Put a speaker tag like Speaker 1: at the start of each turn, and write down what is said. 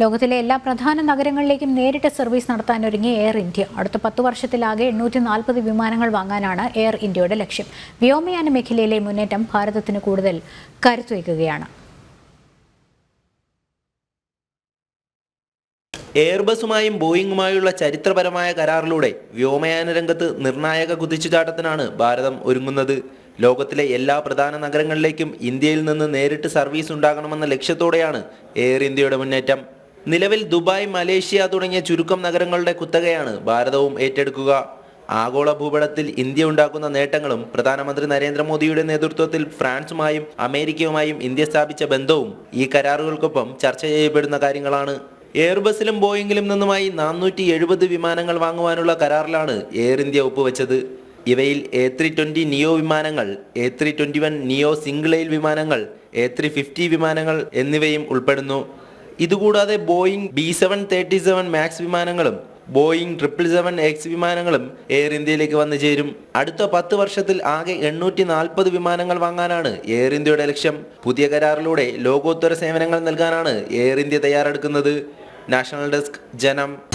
Speaker 1: ലോകത്തിലെ എല്ലാ പ്രധാന നഗരങ്ങളിലേക്കും നേരിട്ട് സർവീസ് നടത്താൻ ഒരുങ്ങി എയർ ഇന്ത്യ. അടുത്ത പത്ത് വർഷത്തിലാകെ എണ്ണൂറ്റി നാൽപ്പത് വിമാനങ്ങൾ വാങ്ങാനാണ് എയർ ഇന്ത്യയുടെ ലക്ഷ്യം. വ്യോമയാന മേഖലയിലെ മുന്നേറ്റം ഭാരതത്തിന് കൂടുതൽ കരുത്തുവയ്ക്കുകയാണ്
Speaker 2: എയർബസുമായും ബോയിങ്ങുമായുള്ള ചരിത്രപരമായ കരാറിലൂടെ വ്യോമയാന രംഗത്ത് നിർണായക കുതിച്ചുചാട്ടത്തിനാണ് ഭാരതം ഒരുങ്ങുന്നത്. ലോകത്തിലെ എല്ലാ പ്രധാന നഗരങ്ങളിലേക്കും ഇന്ത്യയിൽ നിന്ന് നേരിട്ട് സർവീസ് ഉണ്ടാകണമെന്ന ലക്ഷ്യത്തോടെയാണ് എയർ ഇന്ത്യയുടെ മുന്നേറ്റം. നിലവിൽ ദുബായ് മലേഷ്യ തുടങ്ങിയ ചുരുക്കം നഗരങ്ങളുടെ കുത്തകയാണ് ഭാരതവും ഏറ്റെടുക്കുക. ആഗോള ഭൂപടത്തിൽ ഇന്ത്യ ഉണ്ടാക്കുന്ന നേട്ടങ്ങളും പ്രധാനമന്ത്രി നരേന്ദ്രമോദിയുടെ നേതൃത്വത്തിൽ ഫ്രാൻസുമായും അമേരിക്കയുമായും ഇന്ത്യ സ്ഥാപിച്ച ബന്ധവും ഈ കരാറുകൾക്കൊപ്പം ചർച്ച ചെയ്യപ്പെടുന്ന കാര്യങ്ങളാണ്. എയർബസിലും ബോയിങ്ങിലും നിന്നുമായി നാനൂറ്റി എഴുപത് വിമാനങ്ങൾ വാങ്ങുവാനുള്ള കരാറിലാണ് എയർ ഇന്ത്യ ഒപ്പുവെച്ചത്. ഇവയിൽ എ ത്രീ ട്വന്റി നിയോ വിമാനങ്ങൾ A three twenty one neo single aisle വിമാനങ്ങൾ എ ത്രീ ഫിഫ്റ്റി വിമാനങ്ങൾ എന്നിവയും ഉൾപ്പെടുന്നു. ഇതുകൂടാതെ Boeing B seven thirty seven max വിമാനങ്ങളും ബോയിങ് ട്രിപ്പിൾ സെവൻ എക്സ് വിമാനങ്ങളും എയർ ഇന്ത്യയിലേക്ക് വന്നു ചേരും. അടുത്ത പത്ത് വർഷത്തിൽ ആകെ എണ്ണൂറ്റി നാൽപ്പത് വിമാനങ്ങൾ വാങ്ങാനാണ് എയർ ഇന്ത്യയുടെ ലക്ഷ്യം. പുതിയ കരാറിലൂടെ ലോകോത്തര സേവനങ്ങൾ നൽകാനാണ് air India തയ്യാറെടുക്കുന്നത്. National desk Janam.